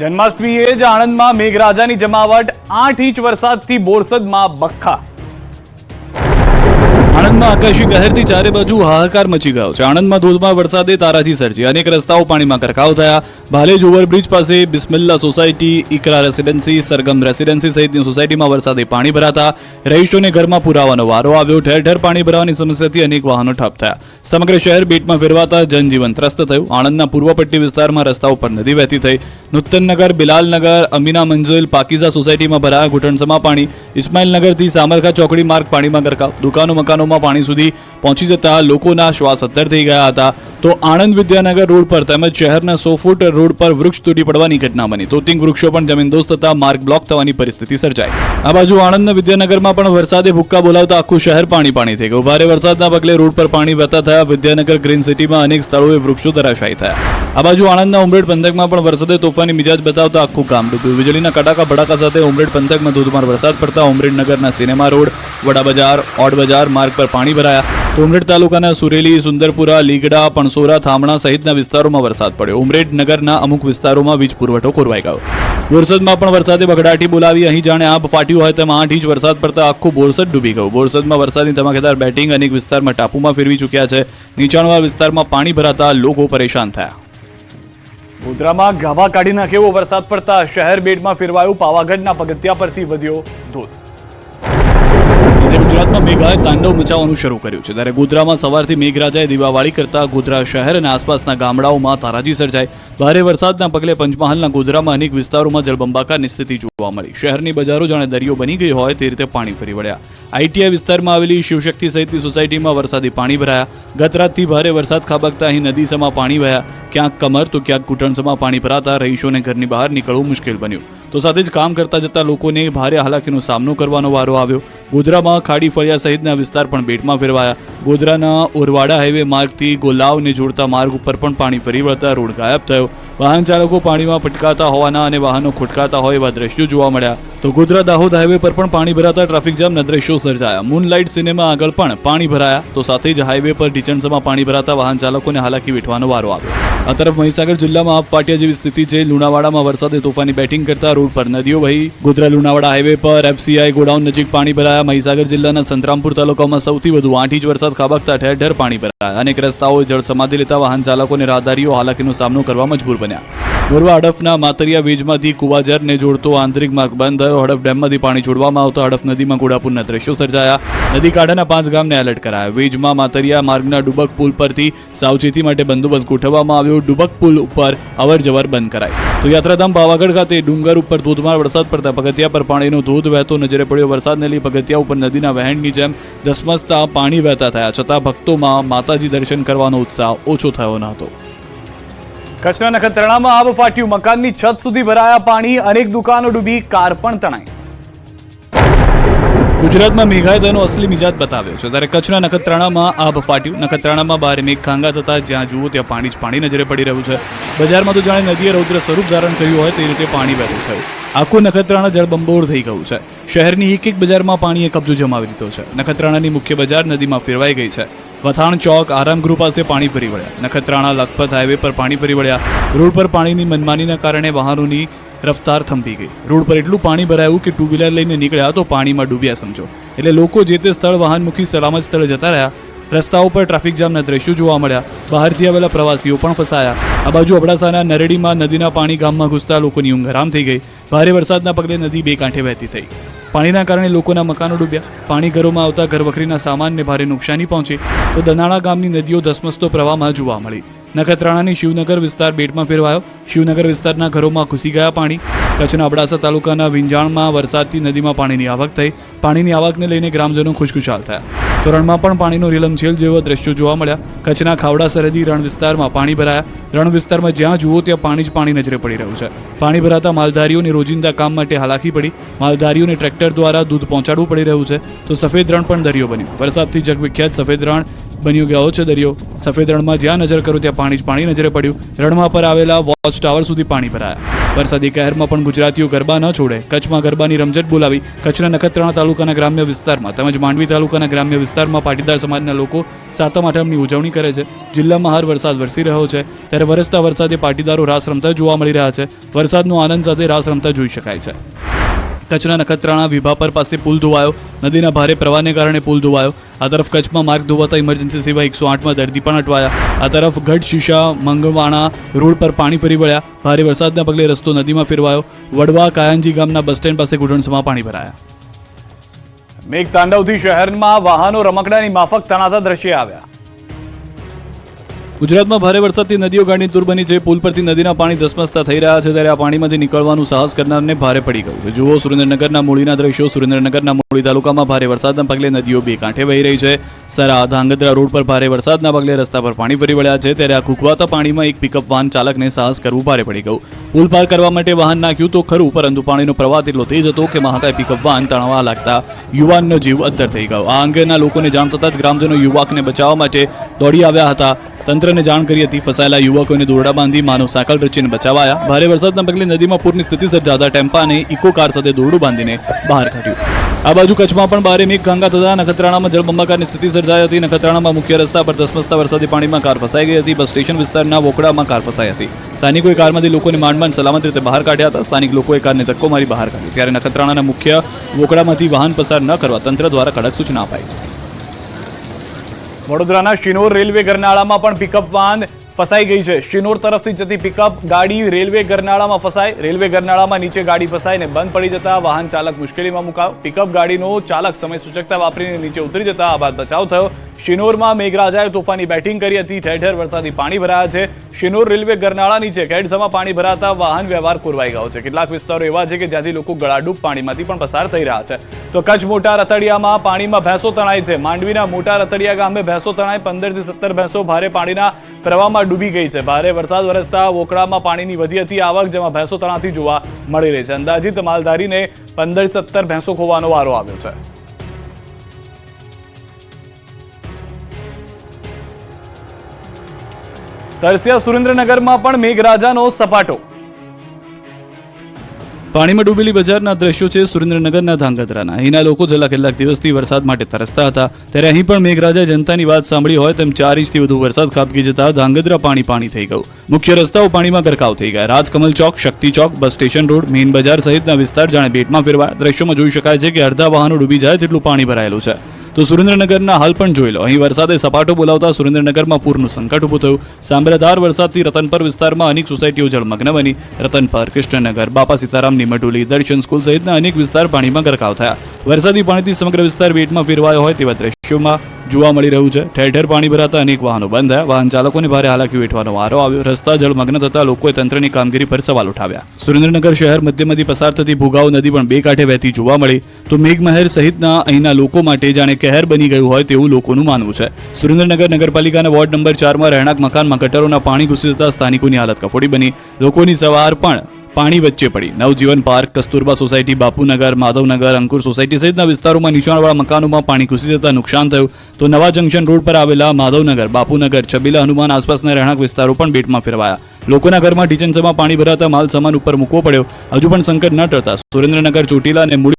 જન્માષ્ટમીએ જ આણંદમાં મેઘરાજાની જમાવટ આઠ ઇંચ વરસાદથી બોરસદમાં બખ્ખા. આણંદમાં આકાશી કહેરથી ચારે બાજુ હાહાકાર મચી ગયો. છે આણંદમાં ધોધમાર વરસાદે તારાજી સર્જી. અનેક રસ્તાઓ પાણીમાં ગરકાવ થયા. ભાલેજ ઓવરબ્રિજ પાસે બિસ્મિલ્લા સોસાયટી ઇકરા રેસિડેન્સી, સરગમ રેસિડેન્સી સહિતની સોસાયટીમાં વરસાદે પાણી ભરાતા રહીશોને ઘરમાં પુરાવાનો વારો આવ્યો. ઠેર ઠેર પાણી ભરાવાની સમસ્યાથી અનેક વાહનો ઠપ થયા. સમગ્ર શહેર બેટમાં ફેરવાતા જનજીવન ત્રસ્ત થયું. આણંદના પૂર્વ પટ્ટી વિસ્તારમાં રસ્તા ઉપર નદી વહેતી થઈ. નૂતનનગર બિલાલનગર, અમીના મંજિલ પાકીઝા સોસાયટીમાં ભરાયા ઘૂંટણસમાં પાણી ઇસ્માઇલનગરથી સામરખા ચોકડી માર્ગ પાણીમાં ગરકાવ. દુકાનો મકાનોમાં પાણી સુધી પહોંચી જતા લોકોના શ્વાસ અદ્ધર થઈ ગયા હતા. તો આણંદ વિદ્યાનગર રોડ પર તેમજ શહેરના સો ફૂટ રોડ પર વૃક્ષ તૂટી પડવાની ઘટના બની. તોતિંગ વૃક્ષો પણ જમીનદોસ્ત થતા માર્ગ બ્લોક થવાની પરિસ્થિતિ સર્જાઈ. આ બાજુ આણંદના વિદ્યાનગરમાં પણ વરસાદે ભૂક્કા બોલાવતા આખું શહેર પાણી પાણી થઈ ગયું. ભારે વરસાદના પગલે રોડ પર પાણી વહેતા થયા. વિદ્યાનગર ગ્રીન સિટીમાં અનેક સ્થળોએ વૃક્ષો ધરાશાયી થયા. આ બાજુ આણંદના ઉમરેડ પંથકમાં પણ વરસાદે તોફાની મિજાજ બતાવતા આખું ગામ ડૂબ્યું. વીજળીના કડાકા ભડાકા સાથે ઉમરેડ પંથકમાં ધોધમાર વરસાદ પડતા ઉમરેડ નગરના સિનેમા રોડ વડા બજાર ઓડ બજાર માર્ગ પર પાણી ભરાયા. ઉમરેડ તાલુકાના સુરેલી, સુંદરપુરા, લીગડા, પણસોરા, થામણા સહિતના વિસ્તારોમાં વરસાદ પડ્યો. ઉમરેડ નગરના અમુક વિસ્તારોમાં વીજ પુરવઠો ખોરવાઈ ગયો. બોરસદમાં પણ વરસાદે બગડાટી બોલાવી. અહીં જાણે આંબ ફાટ્યું હોય તેમ આઠ ઇંચ વરસાદ પડતા આખું બોરસદ ડૂબી ગયું. બોરસદમાં વરસાદની ધમાકેદાર બેટિંગ અનેક વિસ્તારમાં ટાપુમાં ફેરવી ચૂક્યા છે. નીચાણવાળા વિસ્તારમાં પાણી ભરાતા લોકો પરેશાન થયા. ગોધરામાં ગાભા કાઢી નાખે એવો વરસાદ પડતા શહેર બેટમાં ફેરવાયું. પાવાગઢના પગથિયા પરથી વધ્યો ધોધ. મધ્ય ગુજરાતમાં મેઘાએ તાંડવ મચાવવાનું શરૂ કર્યું છે. ત્યારે ગોધરામાં સવારથી મેઘરાજાએ દીવાવાળી કરતા ગોધરા શહેર અને આસપાસના ગામડાઓમાં તારાજી સર્જાઈ. ભારે વરસાદના પગલે પંચમહાલના ગોધરામાં અનેક વિસ્તારોમાં જળબંબાકારની સ્થિતિ જોવા મળી. શહેરની બજારો જાણે દરિયો બની ગઈ હોય તે રીતે પાણી ફરી વળ્યા. આઈટીઆઈ વિસ્તારમાં આવેલી શિવશક્તિ સહિતની સોસાયટીમાં વરસાદી પાણી ભરાયા. ગત રાતથી ભારે વરસાદ ખાબકતા અહીં નદીસમાં પાણી વહ્યા. ક્યાંક કમર તો ક્યાંક ઘૂંટણસમાં પાણી ભરાતા રહીશોને ઘરની બહાર નીકળવું મુશ્કેલ બન્યું. તો સાથે જ કામ કરતા જતા લોકોને ભારે હાલાકીનો સામનો કરવાનો વારો આવ્યો. ગોધરામાં ખાડી ફળિયા સહિતના વિસ્તાર પણ બેટમાં ફેરવાયા. ગોધરાના ઓરવાડા હાઈવે માર્ગથી ગોલાવને જોડતા માર્ગ ઉપર પણ પાણી ફરી વળતા રોડ ગાયબ થયો. વાહન ચાલકો પાણીમાં પટકાતા હોવાના અને વાહનો ખોટકાતા હોય એવા દ્રશ્યો જોવા મળ્યા. તો ગોધરા દાહોદ હાઈવે પર પણ પાણી ભરાતા ટ્રાફિક જામના દ્રશ્યો સર્જાયા. મૂનલાઇટ સિનેમા આગળ પણ પાણી ભરાયા. તો સાથે જ હાઈવે પર ઢીચણસમાં પાણી ભરાતા વાહન ચાલકોને હાલાકી વેઠવાનો વારો આવ્યો. આ તરફ મહીસાગર જિલ્લામાં આપ ફાટિયા જેવી સ્થિતિ છે. લુણાવાડામાં વરસાદે તોફાની બેટિંગ કરતા રોડ પર નદીઓ વહી. ગોધરા લુણાવાડા હાઈવે પર એફસીઆઈ ગોડાઉન નજીક પાણી ભરાયા. મહીસાગર જિલ્લાના સંતરામપુર તાલુકામાં સૌથી વધુ આઠ ઇંચ વરસાદ ખાબકતા ઠેર ઠેર પાણી ભરાયા. અનેક રસ્તાઓ જળ સમાધિ લેતા વાહન ચાલકોને રાહદારીઓ, હાલાકીનો સામનો કરવા મજબૂર બન્યા. મોરવા હડફના માતરિયા વીજમાંથી કુવાજરને જોડતો આંતરિક માર્ગ બંધ થયો. હડફ ડેમમાંથી પાણી છોડવામાં આવતા હડફ નદીમાં ઘોડાપુરના દ્રશ્યો સર્જાયા. નદી કાંઠાના પાંચ ગામને એલર્ટ કરાયા. વીજમાં માતરિયા માર્ગના ડુબક પુલ પરથી સાવચેતી માટે બંદોબસ્ત ગોઠવવામાં આવ્યો. ડુબક પુલ ઉપર અવર જવર બંધ કરાઈ. તો યાત્રાધામ પાવાગઢ ખાતે ડુંગર ઉપર ધોધમાર વરસાદ પડતા પગથિયા પર પાણીનો ધોધ વહેતો નજરે પડ્યો. વરસાદને લઈ પગથિયા ઉપર નદીના વહેણની જેમ ધસમસતા પાણી વહેતા થયા. છતાં ભક્તોમાં માતાજી દર્શન કરવાનો ઉત્સાહ ઓછો થયો ન હતો. કચ્છના નખત્રાણામાં આબ ફાટ્યું. મકાનની છત સુધી ભરાયા પાણી. અનેક દુકાનો ડૂબી. કાર પણ તણાઈ. ગુજરાતમાં મેઘાએ અસલી મિજાજ બતાવ્યો છે. ત્યારે કચ્છના નખત્રાણામાં આબ ફાટ્યું. નખત્રાણામાં બહાર મેઘ ખાંગા થતા જ્યાં જુઓ ત્યાં પાણી જ પાણી નજરે પડી રહ્યું છે. બજારમાં તો જાણે નદીએ રૌદ્ર સ્વરૂપ ધારણ કર્યું હોય તે રીતે પાણી વહેતું થયું. આખું નખત્રાણા જળબંબોળ થઈ ગયું છે. શહેરની એક એક બજારમાં પાણીએ કબજો જમાવી દીધો છે. નખત્રાણાની મુખ્ય બજાર નદીમાં ફેરવાઈ ગઈ છે. વથાણ ચોક આરામગૃહ પાસે પાણી ફરી વળ્યા. નખત્રાણા, લખપત હાઈવે પર પાણી ફરી વળ્યા. રોડ પર પાણીની મનમાનીના કારણે વાહનોની રફતાર થંભી ગઈ. રોડ પર એટલું પાણી ભરાયું કે ટુ વ્હીલર લઈને નીકળ્યા તો પાણીમાં ડૂબ્યા સમજો. એટલે લોકો જે તે સ્થળ વાહન મૂકી સલામત સ્થળે જતા રહ્યા. રસ્તાઓ પર ટ્રાફિક જામના દ્રશ્યો જોવા મળ્યા. બહારથી આવેલા પ્રવાસીઓ પણ ફસાયા. આ બાજુ અબડાસાના નરેડીમાં નદીના પાણી ગામમાં ઘૂસતા લોકોની ઊંઘ હરામ થઈ ગઈ. ભારે વરસાદના પગલે નદી બે કાંઠે વહેતી થઈ. પાણીના કારણે લોકોના મકાનો ડૂબ્યા. પાણી ઘરોમાં આવતા ઘરવખરીના સામાનને ભારે નુકસાની પહોંચી. તો દનાળા ગામની નદીઓ ધસમસતો પ્રવાહમાં જોવા મળી. નખત્રાણાની શિવનગર વિસ્તાર બેટમાં ફેરવાયો. શિવનગર વિસ્તારના ઘરોમાં ઘૂસી ગયા પાણી. કચ્છના અબડાસા તાલુકાના વિંજાણમાં વરસાદથી નદીમાં પાણીની આવક થઈ. પાણીની આવકને લઈને ગ્રામજનો ખુશખુશાલ થયા. તોરણમાં પણ પાણીનો રીલમછેલ જેવા દ્રશ્યો જોવા મળ્યા. કચ્છના ખાવડા સરહદી રણ વિસ્તારમાં પાણી ભરાયા. રણ વિસ્તારમાં જ્યાં જુઓ ત્યાં પાણી જ પાણી નજરે પડી રહ્યું છે. પાણી ભરાતા માલધારીઓને રોજિંદા કામ માટે હાલાકી પડી. માલધારીઓને ટ્રેક્ટર દ્વારા દૂધ પહોંચાડવું પડી રહ્યું છે. તો સફેદ રણ પણ દરિયો બન્યો. વરસાદથી જગવિખ્યાત સફેદ રણ બન્યો ગયો છે દરિયો સફેદ રણમાં જ્યાં નજર કરું ત્યાં પાણી જ પાણી નજરે પડ્યું. રણમાં પર આવેલા વોચ ટાવર સુધી પાણી ભરાયા. વરસાદી કહેરમાં પણ ગુજરાતીઓ ગરબા ન છોડે. કચ્છમાં ગરબાની રમઝટ બોલાવી કચ્છના નખત્રાણા તાલુકાના ગ્રામ્ય વિસ્તારમાં તેમજ માંડવી તાલુકાના ગ્રામ્ય વિસ્તારમાં પાટીદાર સમાજના લોકો સાતમ આઠમની ઉજવણી કરે છે. જિલ્લામાં હાર વરસાદ વરસી રહ્યો છે. ત્યારે વરસતા વરસાદે પાટીદારો રાસ રમતા જોવા મળી રહ્યા છે. વરસાદનો આનંદ સાથે રાસ રમતા જોઈ શકાય છે. કચ્છના નખત્રાણા વિભાપર પાસે પુલ ધોવાયો. નદીના ભારે પ્રવાહને કારણે પુલ ધોવાયો. આ તરફ કચ્છમાં માર્ગ ધોવાતા ઇમરજન્સી સેવા એકસો આઠમાં દર્દી પણ અટવાયા. આ તરફ ગઢ, શીશા, મંગવાણા રોડ પર પાણી ફરી વળ્યા. ભારે વરસાદના પગલે રસ્તો નદીમાં ફેરવાયો. વડવા, કાયંજી ગામના બસ સ્ટેન્ડ પાસે ઘૂંટણસમાં પાણી ભરાયા. મેઘ તાંડવથી શહેરમાં વાહનો રમકડાની માફક તણાતા દ્રશ્ય આવ્યા. ગુજરાતમાં ભારે વરસાદથી નદીઓ ગાંડી તૂર બની છે. પુલ પરથી નદીના પાણી ધસમસતા થઈ રહ્યા છે ત્યારે આ પાણીમાંથી નીકળવાનું સાહસ કરનારને ભારે પડી ગયું છે. જુઓ સુરેન્દ્રનગરના મૂળીના દ્રશ્યો. સુરેન્દ્રનગરના મૂળી તાલુકામાં ભારે વરસાદના પગલે નદીઓ બે કાંઠે વહી રહી છે. સરા ધાંગધ્રા રોડ પર ભારે વરસાદના પગલે રસ્તા પર પાણી ફરી વળ્યા છે ત્યારે આ કુકવાતા પાણીમાં એક પિકઅપ વાહન ચાલકને સાહસ કરવું ભારે પડી ગયું. પુલ પાર કરવા માટે વાહન નાખ્યું તો ખરું, પરંતુ પાણીનો પ્રવાહ એટલો તેજ હતો કે મહાકાય પિકઅપ વાહન તણાવા લાગતા યુવાનનો જીવ અદ્ધર થઈ ગયો. આ અંગેના લોકોને જાણ થતાં જ ગ્રામજનો યુવકને બચાવવા માટે દોડી આવ્યા હતા. તંત્રને જાણ કરી હતી. ફસાયેલા યુવકોને દોરડા બાંધી માનવ સાયકલ રચીને બચાવાયા. ભારે વરસાદના પગલે નદીમાં પૂરની સ્થિતિ સર્જાતા ટેમ્પાને ઇકો કાર સાથે દોરડું બાંધીને બહાર કાઢ્યું. આ બાજુ કચ્છમાં પણ ભારે મેઘ ગંગા થતા નખત્રાણામાં જળબંબાકારની સ્થિતિ સર્જાઈ હતી. નખત્રાણામાં મુખ્ય રસ્તા પર ધસમસતા વરસાદી પાણીમાં કાર ફસાઈ ગઈ હતી. બસ સ્ટેશન વિસ્તારના વોકડામાં કાર ફસાઈ હતી. સ્થાનિકોએ કારમાંથી લોકોને માંડ સલામત રીતે બહાર કાઢ્યા હતા. સ્થાનિક લોકોએ કારને ધક્કો મારી બહાર કાઢી ત્યારે નખત્રાણાના મુખ્ય વોકડામાંથી વાહન પસાર ન કરવા તંત્ર દ્વારા કડક સૂચના અપાઈ. વડોદરાના શિનોર રેલવે ગરનાળામાં પણ પિકઅપ વાન ફસાઈ ગઈ છે. શિનોર તરફથી જતી પિકઅપ ગાડી રેલવે ગરનાળામાં ફસાય રેલવે ગરનાળામાં નીચે ગાડી ફસાઈને બંધ પડી જતા વાહન ચાલક મુશ્કેલીમાં મુકાવ પિકઅપ ગાડીનો ચાલક સમય સૂચકતા વાપરીને નીચે ઉતરી જતા આ બાદ બચાવ થયો. શિનોરમાં મેઘરાજાએ તોફાની બેટિંગ કરી હતી. ઠેર ઠેર વરસાદી પાણી ભરાયા છે. શિનોર રેલવે ગરનાળા નીચે કેડસમાં પાણી ભરાતા વાહન વ્યવહાર ખોરવાઈ ગયો છે. કેટલાક વિસ્તારો એવા છે કે જ્યાંથી લોકો ગળાડૂબ પાણીમાંથી પણ પસાર થઈ રહ્યા છે. તો કચ્છ મોટા રતડિયામાં પાણીમાં ભેંસો તણાઈ છે. માંડવીના મોટા રતડિયા ગામે ભેંસો તણાઈ પંદરથી સત્તર ભેંસો ભારે પાણીના પ્રવાહમાં ડૂબી ગઈ છે. ભારે વરસાદ વરસતા વોકળામાં પાણીની વધી હતી. આવક જેમાં ભેંસો તણાથી જોવા મળી રહી છે. અંદાજિત માલધારીને પંદર સત્તર ભેંસો ખોવાનો વારો આવ્યો છે. તરસ્યા સુરેન્દ્રનગરમાં પણ મેઘરાજાનો સપાટો પાણીમાં ડૂબેલી બજારના દ્રશ્યો છે સુરેન્દ્રનગરના ધાંગધ્રાના. અહીંના લોકો છેલ્લા કેટલાક દિવસથી વરસાદ માટે તરસતા હતા. ત્યારે અહીં પણ મેઘરાજા જનતાની વાત સાંભળી હોય તેમ ચાર ઇંચથી વધુ વરસાદ ખાબકી જતા ધાંગધ્રા પાણી પાણી થઈ ગયું. મુખ્ય રસ્તાઓ પાણીમાં ગરકાવ થઈ ગયા. રાજકમલ ચોક, શક્તિ ચોક, બસ સ્ટેશન રોડ, મેઇન બજાર સહિતના વિસ્તાર જાણે બેટમાં ફેરવા દ્રશ્યોમાં જોઈ શકાય છે કે અડધા વાહનો ડૂબી જાય તેટલું પાણી ભરાયેલું છે. તો સુરેન્દ્રનગરના હાલ પણ જોઈ લો. અહીં વરસાદે સપાટો બોલાવતા સુરેન્દ્રનગરમાં પૂરનું સંકટ ઊભું થયું. સાંભળાધાર વરસાદથી રતનપર વિસ્તારમાં અનેક સોસાયટીઓ જળમગ્ન બની. રતનપર કૃષ્ણનગર, બાપા સીતારામની મટુલી દર્શન સ્કૂલ સહિતના અનેક વિસ્તાર પાણીમાં ગરકાવ થયા. વરસાદી પાણીથી સમગ્ર વિસ્તાર બેટમાં ફેરવાયો હોય તેવા દ્રશ્યોમાં જોવા મળી રહ્યું છે. ઠેર ઠેર પાણી ભરાતા અનેક વાહનો બંધ થયા. વાહન ચાલકોને ભારે હાલાકી વેઠવાનો વારો આવ્યો. રસ્તા જળમગ્ન થતા લોકોએ તંત્રની કામગીરી પર સવાલ ઉઠાવ્યા. સુરેન્દ્રનગર શહેર મધ્યમાંથી પસાર થતી ભૂગાવ નદી પણ બે કાંઠે વહેતી જોવા મળી. તો મેઘમહેર સહિતના અહીંના લોકો માટે જાણે કહેર બની ગયું હોય તેવું લોકોનું માનવું છે. સુરેન્દ્રનગર નગરપાલિકાના વોર્ડ નંબર ચારમાં રહેણાંક મકાનમાં ગટરોના પાણી ઘૂસી જતા સ્થાનિકોની હાલત કફોડી બની. લોકોની સવાર પણ પાણી વચ્ચે પડી. Navjivan park, Kasturba society, Bapunagar, Madhavnagar, Ankur society સહિતના વિસ્તારોમાં નીચાણવાળા મકાનોમાં પાણી ઘૂસી જતા નુકસાન થયું. તો નવા જંકશન રોડ પર આવેલા માધવનગર, બાપુનગર, છબીલા હનુમાન આસપાસના રહેણાંક વિસ્તારો પણ બેટમાં ફેરવાયા. લોકોના ઘરમાં ઢીચણસમાં પાણી ભરાતા માલ સામાન ઉપર મૂકવો પડ્યો. હજુ પણ સંકટ ન ટળતા સુરેન્દ્રનગર, ચોટીલા અને મૂળી